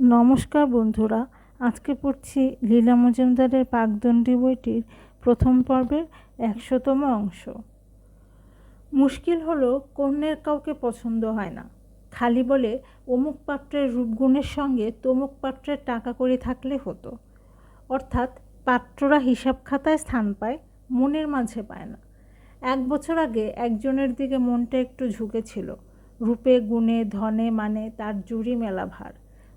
নমস্কার বন্ধুরা, আজকে পড়ছি লীলা মজুমদারের পাকদণ্ডী বইটির প্রথম পর্বের একশোতম অংশ। মুশকিল হলো কন্যের কাউকে পছন্দ হয় না। খালি বলে অমুক পাত্রের রূপগুণের সঙ্গে তমুক পাত্রের টাকা করে থাকলে হতো। অর্থাৎ পাত্ররা হিসাব খাতায় স্থান পায়, মনের মাঝে পায় না। এক বছর আগে একজনের দিকে মনটা একটু ঝুঁকেছিল। রূপে, গুণে, ধনে মানে তার জুড়ি মেলা ভার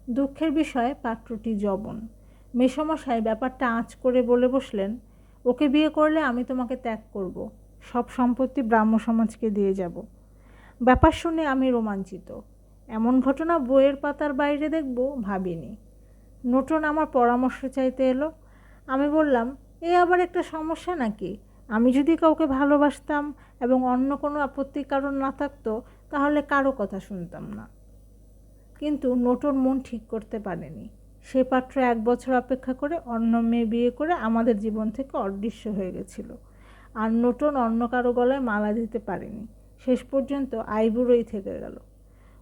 দুঃখের বিষয়ে পাত্রটি জবন মেসমশাই ব্যাপারটা আঁচ করে বলে বসলেন, ওকে বিয়ে করলে আমি তোমাকে ত্যাগ করব। সব সম্পত্তি ব্রাহ্ম সমাজকে দিয়ে যাব। ব্যাপার শুনে আমি রোমাঞ্চিত। এমন ঘটনা বইয়ের পাতার বাইরে দেখব, ভাবিনি। নতুন আমার পরামর্শ চাইতে এলো। আমি বললাম, এ আবার একটা সমস্যা নাকি? আমি যদি কাউকে ভালোবাসতাম এবং অন্য কোনো আপত্তির কারণ না থাকতো, তাহলে কারও কথা শুনতাম না। কিন্তু নোটন মন ঠিক করতে পারেনি। সে পাত্র এক বছর অপেক্ষা করে অন্য মেয়ে বিয়ে করে আমাদের জীবন থেকে অদৃশ্য হয়ে গেছিল। আর নোটন অন্য কারও গলায় মালা দিতে পারেনি। শেষ পর্যন্ত আইবুড়োই থেকে গেল।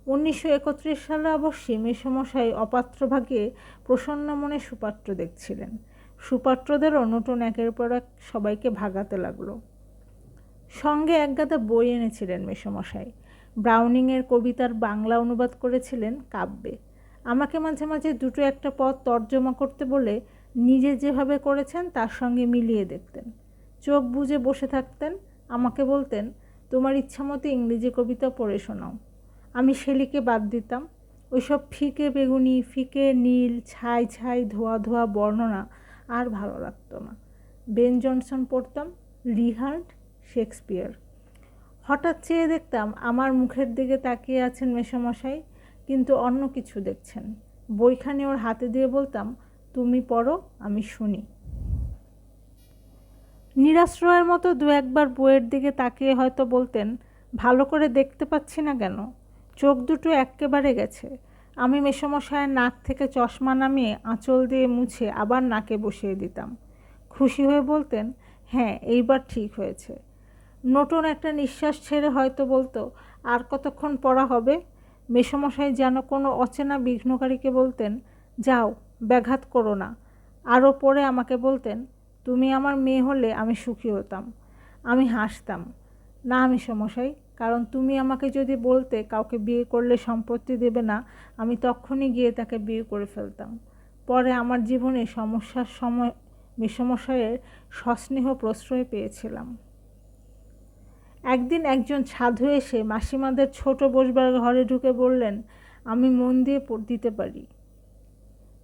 উনিশশো একত্রিশ সালে অবশ্যই মেসমশাই অপাত্রভাগে প্রসন্ন মনে সুপাত্র দেখছিলেন। সুপাত্রদেরও নতুন একের পর এক সবাইকে ভাগাতে লাগল। সঙ্গে একগাদা বই এনেছিলেন মেসমশাই। ব্রাউনিংয়ের কবিতার বাংলা অনুবাদ করেছিলেন কাব্যে। আমাকে মাঝে মাঝে দুটো একটা পদ তর্জমা করতে বলে নিজে যেভাবে করেছেন তার সঙ্গে মিলিয়ে দেখতেন। চোখ বুঝে বসে থাকতেন, আমাকে বলতেন, তোমার ইচ্ছা মতো ইংরেজি কবিতা পড়ে শোনাও। আমি শেলিকে বাদ দিতাম। ওইসব ফিকে বেগুনি, ফিকে নীল, ছাই ছাই, ধোয়া ধোয়া বর্ণনা আর ভালো লাগতো না। বেন জনসন পড়তাম, রিহার্ড শেক্সপিয়ার। হঠাৎ চেয়ে দেখতাম আমার মুখের দিকে তাকিয়ে আছেন মেসমশাই, কিন্তু অন্য কিছু দেখছেন। বইখানে ওর হাতে দিয়ে বলতাম, তুমি পড়ো, আমি শুনি। নিরাশ্রয়ের মতো দু একবার বইয়ের দিকে তাকিয়ে হয়তো বলতেন, ভালো করে দেখতে পাচ্ছি না কেন? চোখ দুটো একেবারে গেছে। আমি মেসমশায়ের নাক থেকে চশমা নামিয়ে আঁচল দিয়ে মুছে আবার নাকে বসিয়ে দিতাম। খুশি হয়ে বলতেন হ্যাঁ এইবার ঠিক হয়েছে। নতুন একটা নিঃশ্বাস ছেড়ে হয়তো বলতো, আর কতক্ষণ পড়া হবে? মেসমশাই যেন কোনো অচেনা বিঘ্নকারীকে বলতেন, যাও, ব্যাঘাত করো না। আরও পরে আমাকে বলতেন, তুমি আমার মেয়ে হলে আমি সুখী হতাম। আমি হাসতাম। না আমি সমস্যাই কারণ তুমি আমাকে যদি বলতে কাউকে বিয়ে করলে সম্পত্তি দেবে না, আমি তখনই গিয়ে তাকে বিয়ে করে ফেলতাম। পরে আমার জীবনে সমস্যার সময় মেসমশাইয়ের সস্নেহ প্রশ্রয় পেয়েছিলাম। একদিন একজন সাধু এসে মাসিমাদের ছোট বসবার ঘরে ঢুকে বললেন, আমি মন দিয়ে দিতে পারি।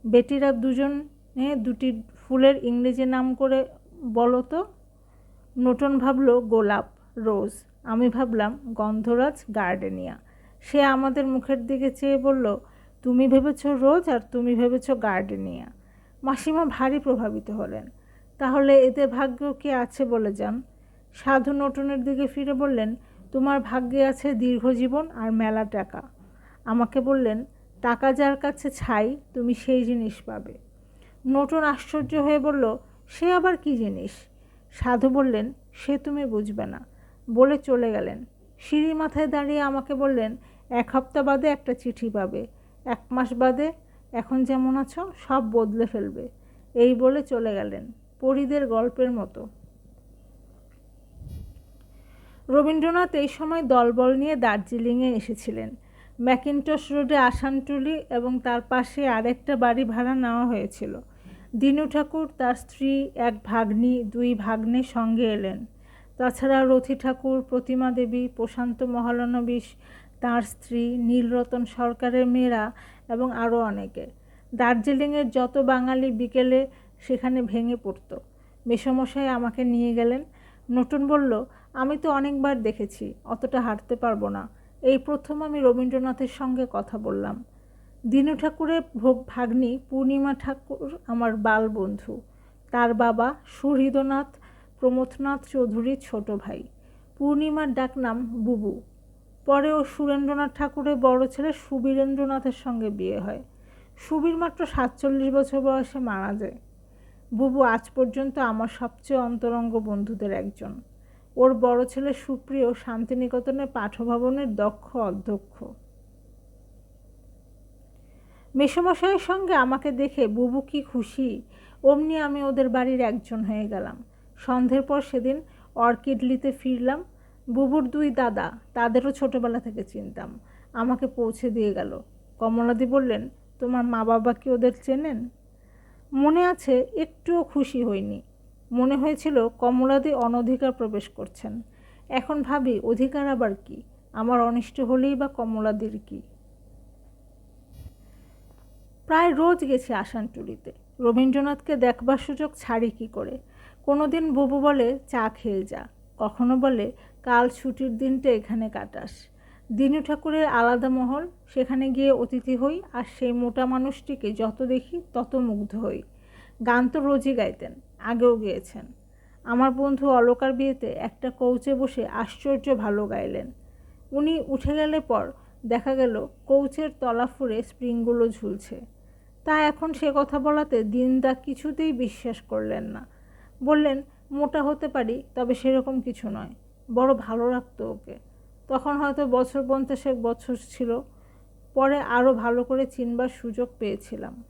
বেটিরা দুজনে দুটি ফুলের ইংরেজি নাম করে, বলো তো? নতুন ভাবলো, গোলাপ। রোজ। আমি ভাবলাম, গন্ধরাজ গার্ডেনিয়া। সে আমাদের মুখের দিকে চেয়ে বলল, তুমি ভেবেছ রোজ আর তুমি ভেবেছ গার্ডেনিয়া? মাসিমা ভারী প্রভাবিত হলেন। তাহলে এতে ভাগ্য কে আছে বলে যান? সাধু নটনের দিকে ফিরে বললেন, তোমার ভাগ্যে আছে দীর্ঘজীবন আর মেলা টাকা। আমাকে বললেন, টাকা যার কাছে ছাই, তুমি সেই জিনিস পাবে। নটন আশ্চর্য হয়ে বলল, সে আবার কি জিনিস? সাধু বললেন, সে তুমি বুঝবে না। বলে চলে গেলেন। সিঁড়ি মাথায় দাঁড়িয়ে আমাকে বললেন, এক হপ্তাহ বাদে একটা চিঠি পাবে। এক মাস বাদে এখন যেমন আছো, সব বদলে ফেলবে। এই বলে চলে গেলেন, পরিদের গল্পের মতো। রবীন্দ্রনাথ এই সময় দলবল নিয়ে দার্জিলিংয়ে এসেছিলেন। ম্যাকিনটস রোডে আসানটুলি এবং তার পাশে আরেকটা বাড়ি ভাড়া নেওয়া হয়েছিল। দিনু ঠাকুর তার স্ত্রী, এক ভাগ্নি, দুই ভাগ্নে সঙ্গে এলেন। তাছাড়া রথি ঠাকুর, প্রতিমা দেবী, প্রশান্ত মহালনবিশ তার স্ত্রী, নীলরতন সরকারের মেয়েরা এবং আরও অনেকে। দার্জিলিংয়ের যত বাঙালি বিকেলে সেখানে ভেঙে পড়তো। মেসমশাই আমাকে নিয়ে গেলেন। নতুন বলল, আমি তো অনেকবার দেখেছি, অতটা হাঁটতে পারব না। এই প্রথম আমি রবীন্দ্রনাথের সঙ্গে কথা বললাম। দীনু ঠাকুরের ভোগ ভাগ্নি পূর্ণিমা ঠাকুর আমার বাল বন্ধু। তার বাবা সুহৃদনাথ প্রমথনাথ চৌধুরীর ছোট ভাই। পূর্ণিমার ডাকনাম বুবু। পরে ও সুরেন্দ্রনাথ ঠাকুরের বড় ছেলে সুবীরেন্দ্রনাথের সঙ্গে বিয়ে হয়। সুবীর মাত্র সাতচল্লিশ বছর বয়সে মারা যায়। বুবু আজ পর্যন্ত আমার সবচেয়ে অন্তরঙ্গ বন্ধুদের একজন। ওর বড় ছেলে সুপ্রিয় শান্তিনিকেতনে পাঠভবনের দক্ষ অধ্যক্ষ। মেসমশাইয়ের সঙ্গে আমাকে দেখে বুবু কি খুশি, অমনি আমি ওদের বাড়ির একজন হয়ে গেলাম। সন্ধ্যের পর সেদিন অর্কিডলিতে ফিরলাম। বুবুর দুই দাদা, তাদেরও ছোটোবেলা থেকে চিনতাম। আমাকে পৌঁছে দিয়ে গেল। কমলাদি বললেন, তোমার মা বাবা কি ওদের চেনেন? মনে আছে, একটুও খুশি হইনি। মনে হয়েছিল কমলাদি অনধিকার প্রবেশ করছেন। এখন ভাবি, অধিকার আবার কি? আমার অনিষ্ট হলেই বা কমলাদির কি? প্রায় রোজ গেছি আসানটুলিতে। রবীন্দ্রনাথকে দেখবার সুযোগ ছাড়ি কি করে? কোনো দিন বুবু বলে, চা খেয়ে যা। কখনো বলে, কাল ছুটির দিনটা এখানে কাটাস। দিনু ঠাকুরের আলাদা মহল, সেখানে গিয়ে অতিথি হই আর সেই মোটা মানুষটিকে যত দেখি তত মুগ্ধ হই। গান তো রোজই গাইতেন, আগেও গেয়েছেন। আমার বন্ধু অলকার বিয়েতে একটা কৌচে বসে আশ্চর্য ভালো গাইলেন। উনি উঠে গেলে পর দেখা গেল, কৌচের তলা ফুরে স্প্রিংগুলো ঝুলছে। তা এখন সে কথা বলাতে দিনদা কিছুতেই বিশ্বাস করলেন না। বললেন, মোটা হতে পারি, তবে সেরকম কিছু নয়। বড় ভালো লাগতো ওকে। তখন হয়তো বছর পঞ্চাশেক বছর ছিল, পরে আরও ভালো করে চিনবার সুযোগ পেয়েছিলাম।